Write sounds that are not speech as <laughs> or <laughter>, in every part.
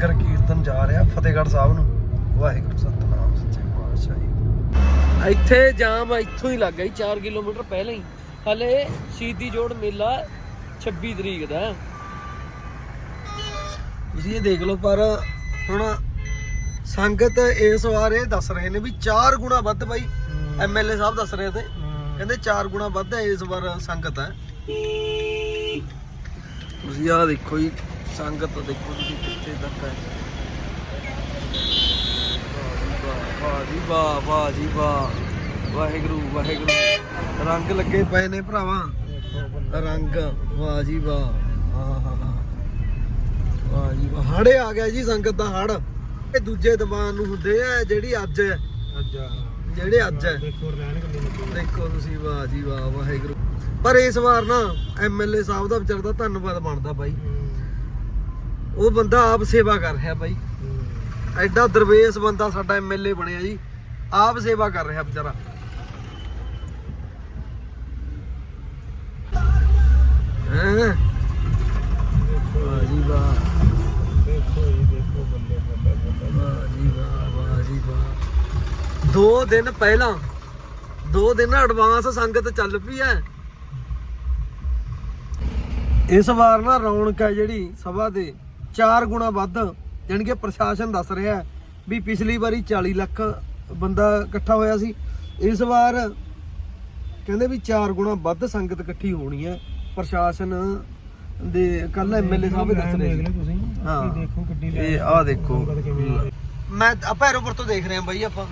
ਨਗਰ ਕੀਰਤਨ ਜਾ ਰਿਹਾ ਫਤਿਹਗੜ੍ਹ ਸਾਹਿਬ ਨੂੰ। ਵਾਹਿਗੁਰੂ ਸਤਨਾਮ ਸੱਚੇ ਪਾਤਸ਼ਾਹ ਜੀ। ਇੱਥੇ ਜਾਮ ਇੱਥੋਂ ਹੀ ਲੱਗ ਗਿਆ 4 ਕਿਲੋਮੀਟਰ ਪਹਿਲਾਂ ਹੀ। ਹਲੇ ਸ਼ਹੀਦੀ ਜੋੜ ਮੇਲਾ 26 ਤਰੀਕ ਦਾ। ਤੁਸੀਂ ਇਹ ਦੇਖ ਲਓ ਪਰ ਹੁਣ ਸੰਗਤ ਇਸ ਵਾਰ ਇਹ ਦੱਸ ਰਹੇ ਨੇ ਵੀ 4 ਗੁਣਾ ਵੱਧ ਬਾਈ। ਐਮਐਲਏ ਸਾਹਿਬ ਦੱਸ ਰਹੇ ਤੇ। ਕਹਿੰਦੇ 4 ਗੁਣਾ ਵੱਧ ਹੈ ਇਸ ਵਾਰ ਸੰਗਤ ਹੈ। ਤੁਸੀਂ ਆਹ ਦੇਖੋ ਜੀ ਸੰਗਤ ਦੇਖੋ ਤੁਸੀਂ ਕਿੱਥੇ ਤੱਕ ਹੈ। ਵਾਹ ਜੀ ਵਾਹ ਵਾਹ ਜੀ ਵਾਹ ਵਾਹਿਗੁਰੂ ਵਾਹਿਗੁਰੂ। ਰੰਗ ਲੱਗੇ ਪਏ ਨੇ ਭਰਾਵਾ। ਰੰਗ ਵਾਹ ਜੀ ਵਾਹ ਵਾਹ ਜੀ ਵਾਹ। ਹੜੇ ਆ ਗਿਆ ਜੀ ਸੰਗਤ ਦਾ ਹੜ ਇਹ ਦੂਜੇ ਦੀਵਾਨ ਨੂੰ ਹੁੰਦੇ ਆ ਜਿਹੜੀ ਅੱਜ ਹੈ। ਜਿਹੜੇ ਅੱਜ ਹੈ। ਦੇਖੋ ਤੁਸੀਂ ਵਾਹ ਜੀ ਵਾਹ ਵਾਹਿਗੁਰੂ। ਪਰ ਇਸ ਵਾਰ ਨਾ ਐਮਐਲਏ ਸਾਹਿਬ ਦਾ ਵਿਚਾਰ ਦਾ ਧੰਨਵਾਦ ਬਣਦਾ ਬਾਈ। ਉਹ ਬੰਦਾ ਆਪ ਸੇਵਾ ਕਰ ਰਿਹਾ ਬਾਈ। ਐਡਾ ਦਰਵੇਸ਼ ਬੰਦਾ ਸਾਡਾ ਐਮਐਲਏ ਬਣਿਆ ਜੀ। ਆਪ ਸੇਵਾ ਕਰ ਰਿਹਾ ਵਿਚਾਰਾ। ਹੈਂ? ਵਾਹ। ਜੀ ਵਾਹ ਵਾਹ ਜੀ ਵਾਹ ਵਾਹ ਜੀ ਵਾਹ। ਦੋ ਦਿਨ ਪਹਿਲਾਂ, ਦੋ ਦਿਨ ਐਡਵਾਂਸ ਸੰਗਤ ਚੱਲ ਪਈ ਐ। ਇਸ ਵਾਰ ਨਾ ਰੌਣਕ ਹੈ ਜਿਹੜੀ ਸਭਾ ਦੇ। 4 ਗੁਣਾ ਵੱਧ ਜਾਣੀ ਕਿ ਪ੍ਰਸ਼ਾਸਨ ਦੱਸ ਰਿਹਾ ਵੀ ਪਿਛਲੀ ਵਾਰੀ 40 ਲੱਖ ਬੰਦਾ ਇਕੱਠਾ ਹੋਇਆ ਸੀ। ਇਸ ਵਾਰ ਕਹਿੰਦੇ ਵੀ 4 ਗੁਣਾ ਵੱਧ ਸੰਗਤ ਇਕੱਠੀ ਹੋਣੀ ਹੈ। ਪ੍ਰਸ਼ਾਸਨ ਦੇ ਕੱਲ ਐਮਐਲਏ ਸਾਹਿਬ ਦੱਸ ਰਹੇ ਸੀ। ਹਾਂ। ਦੇਖੋ ਗੱਡੀ ਇਹ ਦੇਖੋ। ਮੈਂ ਆ ਭੈਰੋਪੁਰ ਤੋਂ ਦੇਖ ਰਿਹਾ ਬਾਈ ਆਪਾਂ।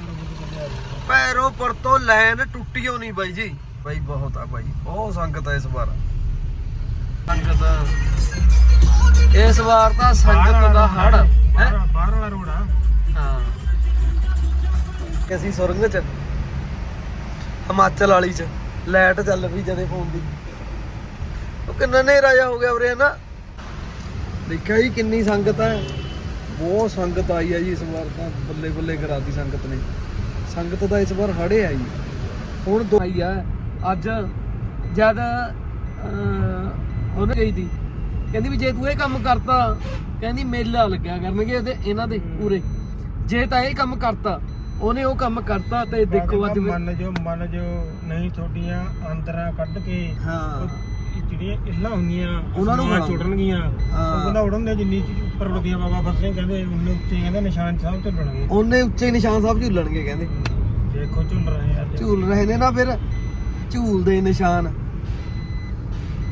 ਭੈਰੋਪੁਰ ਤੋਂ ਲਾਈਨ ਟੁੱਟੀਓ ਨਹੀਂ ਬਾਈ ਜੀ। ਬਾਈ ਬਹੁਤ ਆ ਬਾਈ ਬਹੁਤ ਸੰਗਤ ਆ ਇਸ ਵਾਰ। ਸੰਗਤ ਇਸ ਵਾਰ ਤਾਂ ਸੰਗਤ ਦਾ ਹੜ ਹੈ? ਬਾਹਰ ਵਾਲਾ ਰੋਡ ਆ। ਹਾਂ। ਅਸੀਂ ਸੁਰੰਗ ਚ ਹਿਮਾਚਲ ਵਾਲੀ ਚ ਲਾਈਟ ਚੱਲ ਪਈ ਜਦੇ ਫੋਨ ਦੀ। ਉਹ ਕਿੰਨਾ ਨੇਰਾ ਜਿਹਾ ਹੋ ਗਿਆ ਉਰੇ ਨਾ ਦੇਖਿਆ ਜੀ ਕਿੰਨੀ ਸੰਗਤ ਹੈ। ਬਹੁਤ ਸੰਗਤ ਆਈ ਹੈ ਜੀ ਇਸ ਵਾਰ ਤਾਂ ਬੱਲੇ ਬੱਲੇ ਕਰਾਤੀ ਸੰਗਤ ਨੇ। ਸੰਗਤ ਦਾ ਇਸ ਵਾਰ ਹੜੇ ਆਈ ਹੁਣ ਦੋ ਆਈ ਆ। ਅੱਜ ਜਦ ਉਹਨੇ ਗਈ ਦੀ ਕਹਿੰਦੀ ਵੀ ਜੇ ਤੂੰ ਇਹ ਕੰਮ ਕਰਤਾ ਕਹਿੰਦੀ ਮੇਲਾ ਲੱਗਿਆ ਕਰਨਗੇ ਇਹਦੇ ਇਹਨਾਂ ਦੇ ਪੂਰੇ। ਜੇ ਤਾਂ ਇਹ ਕੰਮ ਕਰਤਾ ਉਹਨੇ ਉਹ ਕੰਮ ਕਰਤਾ ਤੇ ਦੇਖੋ ਅੱਜ ਮੈਂ- ਮੰਨ ਜੋ ਮੰਨ ਜੋ ਨਹੀਂ ਤੁਹਾਡੀਆਂ ਅੰਦਰਾਂ ਕੱਢ ਕੇ ਹਾਂ। ਉਹ ਜਿਹੜੀਆਂ ਇੱਲਾਂ ਹੁੰਦੀਆਂ ਉਹਨਾਂ ਨੂੰ ਅਸਮਾਨ ਬਣਾਓ। ਚੁੜਨਗੀਆਂ ਹਾਂ। ਉਹ ਕਹਿੰਦਾ ਉੜਨ ਦੇ ਜਿੰਨੀ ਚੀਜ਼ ਉੱਪਰ ਉੱਡਦੀਆਂ ਬਾਬਾ ਫਸੇ ਕਹਿੰਦੇ ਉਹਨੇ ਉੱਤੇ ਕਹਿੰਦੇ ਨਿਸ਼ਾਨ ਸਾਹਿਬ ਤੇ ਬਣਗੇ ਉਹਨੇ ਉੱਚੇ ਨਿਸ਼ਾਨ ਸਾਹਿਬ ਝੂਲਣਗੇ ਕਹਿੰਦੇ। ਦੇਖੋ ਝੁੰਡ ਰਹੇ ਆ ਅੱਜ। ਝੂਲ ਰਹੇ ਨੇ ਨਾ ਫਿਰ ਝੂਲਦੇ ਨਿਸ਼ਾਨ।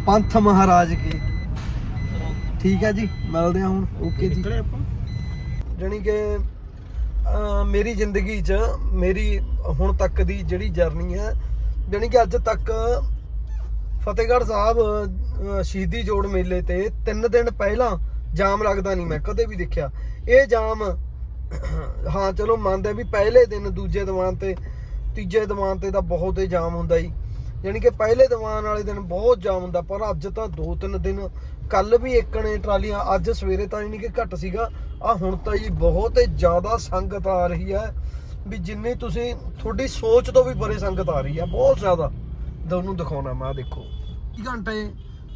ਪੰਥ ਮਹਾਰਾਜ ਕੇ। ਠੀਕ ਹੈ ਜੀ ਮਿਲਦੇ ਆ ਹੁਣ ਓਕੇ ਜੀ। ਨਿਕਲੇ ਆਪਾਂ। ਜਾਣੀ ਕਿ ਮੇਰੀ ਜ਼ਿੰਦਗੀ 'ਚ ਮੇਰੀ ਹੁਣ ਤੱਕ ਦੀ ਜਿਹੜੀ ਜਰਨੀ ਹੈ ਜਾਣੀ ਕਿ ਅੱਜ ਤੱਕ ਫਤਿਹਗੜ੍ਹ ਸਾਹਿਬ ਸ਼ਹੀਦੀ ਜੋੜ ਮੇਲੇ ਤੇ 3 ਦਿਨ ਪਹਿਲਾਂ ਜਾਮ ਲੱਗਦਾ ਨਹੀਂ ਮੈਂ ਕਦੇ ਵੀ ਦੇਖਿਆ। ਇਹ ਜਾਮ ਹਾਂ ਚਲੋ ਮੰਨਦੇ ਵੀ ਪਹਿਲੇ ਦਿਨ ਦੂਜੇ ਦੀਵਾਨ ਤੇ ਤੀਜੇ ਦੀਵਾਨ ਤੇ ਤਾਂ ਬਹੁਤ ਹੀ ਜਾਮ ਹੁੰਦਾ ਜੀ। ਯਾਨੀ ਕਿ ਪਹਿਲੇ ਦੀਵਾਨ ਵਾਲੇ ਦਿਨ ਬਹੁਤ ਜਾਮ ਹੁੰਦਾ, ਪਰ ਅੱਜ ਤਾਂ 2-3 ਦਿਨ ਕੱਲ ਵੀ ਇੱਕਣੇ ਟਰਾਲੀਆਂ, ਅੱਜ ਸਵੇਰੇ ਤਾਂ ਯਾਨੀ ਕਿ ਘੱਟ ਸੀਗਾ। ਆ ਹੁਣ ਤਾਂ ਜੀ ਬਹੁਤ ਜ਼ਿਆਦਾ ਸੰਗਤ ਆ ਰਹੀ ਹੈ, ਵੀ ਜਿੰਨੀ ਤੁਸੀਂ ਤੁਹਾਡੀ ਸੋਚ ਤੋਂ ਵੀ ਪਰੇ ਸੰਗਤ ਆ ਰਹੀ ਹੈ, ਬਹੁਤ ਜ਼ਿਆਦਾ। ਤੁਹਾਨੂੰ ਦਿਖਾਉਣਾ ਮੈਂ ਦੇਖੋ। 2 ਘੰਟੇ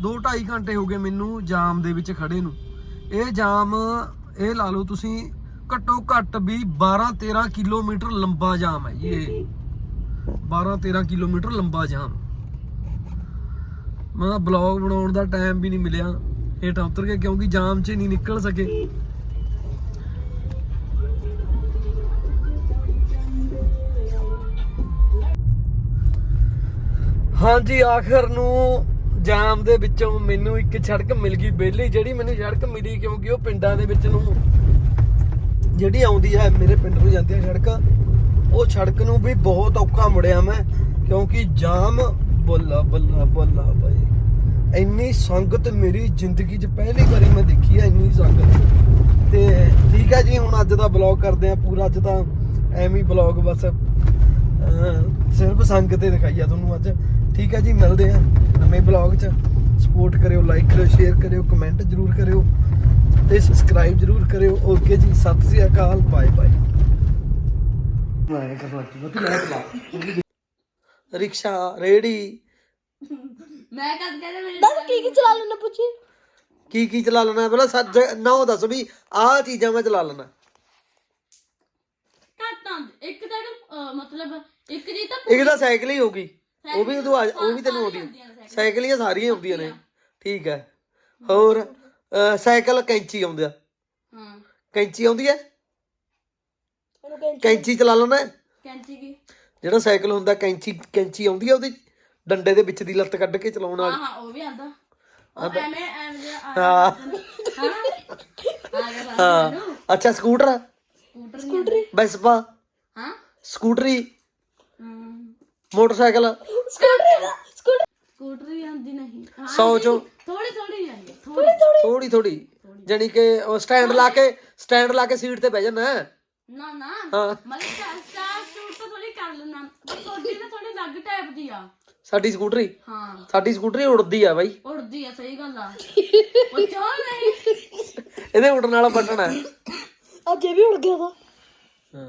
2.5 ਘੰਟੇ ਹੋ ਗਏ ਮੈਨੂੰ ਜਾਮ ਦੇ ਵਿੱਚ ਖੜੇ ਨੂੰ। ਇਹ ਜਾਮ, ਇਹ ਲਾ ਲਓ ਤੁਸੀਂ, ਘੱਟੋ ਘੱਟ ਵੀ 12-13 ਕਿਲੋਮੀਟਰ ਲੰਬਾ ਜਾਮ ਹੈ ਜੀ ਇਹ। 12-13 ਕਿਲੋਮੀਟਰ ਲੰਬਾ ਜਾਮ। ਮੈਂ ਬਲੌਗ ਬਣਾਉਣ ਦਾ ਟਾਈਮ ਵੀ ਨਹੀਂ ਮਿਲਿਆ। ਹੇਠਾਂ ਉਤਰ ਕੇ ਕਿਉਂਕਿ ਜਾਮ 'ਚ ਨਹੀਂ ਨਿਕਲ ਸਕੇ। ਹਾਂਜੀ, ਆਖਰ ਨੂੰ ਜਾਮ ਦੇ ਵਿੱਚੋਂ ਮੈਨੂੰ ਇੱਕ ਸੜਕ ਮਿਲ ਗਈ। ਬੇਲੀ ਜਿਹੜੀ ਮੈਨੂੰ ਸੜਕ ਮਿਲੀ ਕਿਉਂਕਿ ਉਹ ਪਿੰਡਾਂ ਦੇ ਵਿੱਚ ਨੂੰ ਜਿਹੜੀ ਆਉਂਦੀ ਹੈ, ਮੇਰੇ ਪਿੰਡ ਨੂੰ ਜਾਂਦੀ ਹੈ ਸੜਕ। ਉਹ ਸੜਕ ਨੂੰ ਵੀ ਬਹੁਤ ਔਖਾ ਮੁੜਿਆ ਮੈਂ, ਕਿਉਂਕਿ ਜਾਮ ਬੱਲਾ ਬੱਲਾ ਬੱਲਾ ਬਾਈ ਇੰਨੀ ਸੰਗਤ ਮੇਰੀ ਜ਼ਿੰਦਗੀ 'ਚ ਪਹਿਲੀ ਵਾਰੀ ਮੈਂ ਦੇਖੀ ਹੈ ਇੰਨੀ ਸੰਗਤ। ਤੇ ਠੀਕ ਹੈ ਜੀ, ਹੁਣ ਅੱਜ ਦਾ ਬਲੌਗ ਕਰਦੇ ਆ ਪੂਰਾ, ਅੱਜ ਤਾਂ ਐਵੇਂ ਹੀ ਬਲੌਗ ਬਸ ਸਿਰਫ ਸੰਗਤ ਹੀ ਦਿਖਾਈ ਆ ਤੁਹਾਨੂੰ ਅੱਜ। ਠੀਕ ਹੈ ਜੀ, ਮਿਲਦੇ ਆ ਨਵੇਂ ਬਲੌਗ 'ਚ। ਸਪੋਰਟ ਕਰਿਓ ਲਾਈਕ ਕਰਿਓ ਸ਼ੇਅਰ ਕਰਿਓ ਕਮੈਂਟ ਜ਼ਰੂਰ ਕਰਿਓ ਤੇ ਸਬਸਕ੍ਰਾਈਬ ਜ਼ਰੂਰ ਕਰਿਓ। ਓਕੇ ਜੀ, ਸਤਿ ਸ੍ਰੀ ਅਕਾਲ ਬਾਏ ਬਾਏ ਰਿਕਸ਼ਾ ਰੇੜੀ ਮੈਂ ਕਦ ਕਹਿੰਦਾ ਮੈਨੂੰ ਦੱਸ ਕੀ ਕੀ ਚਲਾ ਲੈਣਾ ਪੁੱਛੀ। ਕੀ ਕੀ ਚਲਾ ਲੈਣਾ? ਪਹਿਲਾਂ ਸੱਜ ਨੌ ਦੱਸ ਵੀ ਆਹ ਚੀਜ਼ਾਂ ਮੈਂ ਚਲਾ ਲੈਣਾ। ਘੱਟ ਆਉਂਦੇ ਇੱਕ ਤਾਂ ਅਹ, ਮਤਲਬ ਇੱਕ ਜੀ ਤਾਂ ਇੱਕ ਤਾਂ ਸਾਈਕਲ ਹੀ ਹੋਗੀ ਉਹ ਵੀ ਤੂੰ ਆ- ਉਹ ਵੀ ਤੈਨੂੰ ਆਉਂਦੀ ਸਾਈਕਲ। ਸਾਈਕਲੀਆਂ ਸਾਰੀਆਂ ਆਉਂਦੀਆਂ ਨੇ। ਠੀਕ ਹੈ। ਹੋਰ ਅਹ, ਸਾਈਕਲ ਕੈਂਚੀ ਆਉਂਦਾ ਹਾਂ। ਕੈਂਚੀ ਆਉਂਦੀ ਹੈ? ਕੈਂਚੀ ਚਲਾ ਲੈਣਾ ਕੈਂਚੀ ਕੀ? ਜਿਹੜਾ ਸਾਈਕਲ ਹੁੰਦਾ ਕੈਂਚੀ ਕੈਂਚੀ ਆਉਂਦੀ ਹੈ ਉਹਦੀ ਡੰਡੇ ਦੇ ਵਿੱਚ ਦੀ ਲੱਤ ਕੱਢ ਕੇ ਚਲਾਉਣ ਹਾਂ ਵਾਲੀ। ਹਾਂ ਉਹ ਵੀ ਆਂਦਾ ਉਹ ਐਵੇਂ ਐਵੇਂ ਜਿਹਾ ਆ ਹਾਂ। ਹਾਂ ਆ ਗਿਆ ਹਾਂ। ਮੈਨੂੰ। ਅੱਛਾ ਸਕੂਟਰ ਸਕੂਟਰ ਸਕੂਟਰੀ। ਵੈਸਪਾ ਹਾਂ? ਸਕੂਟਰੀ। ਹਮ, ਮੋਟਰਸਾਈਕਲ। ਸਕੂਟਰੀ ਆਂਦੀ ਨਹੀਂ। ਹਾਂ ਸੌ ਚੋਂ ਥੋੜੀ ਥੋੜੀ ਆਂਦੀ ਥੋੜੀ ਥੋੜੀ ਥੋੜੀ ਜਾਨੀ ਕਿ ਉਹ ਸਟੈਂਡ ਲਾ ਕੇ ਸਟੈਂਡ ਲਾ ਕੇ ਸੀਟ ਤੇ ਬਹਿ ਜਾਣਾ ਨਾ ਨਾ। ਹਾਂ। ਮਤਲਬ ਸਟਾਰ ਸਟਾਰ ਸ਼ੂਟ ਤਾਂ ਥੋੜੀ ਕਰ ਲੈਣਾ ਪਰ ਤੁਹਾਡੀ ਨਾ ਥੋੜੀ ਲੱਗ ਟਾਈਪ ਦੀ ਆ। ਸਾਡੀ ਸਕੂਟਰੀ? ਹਾਂ। ਸਾਡੀ ਸਕੂਟਰੀ ਉੜਦੀ ਆ ਬਾਈ। ਉੜਦੀ ਆ ਸਹੀ ਗੱਲ ਆ। <laughs> ਉਹ ਚੋਲ ਨਹੀਂ। ਇਹਦੇ ਉੜਨ ਵਾਲਾ ਬਟਨ ਅੱਜ ਇਹ ਵੀ ਉੜ ਗਿਆ ਤਾਂ ਹਾਂ।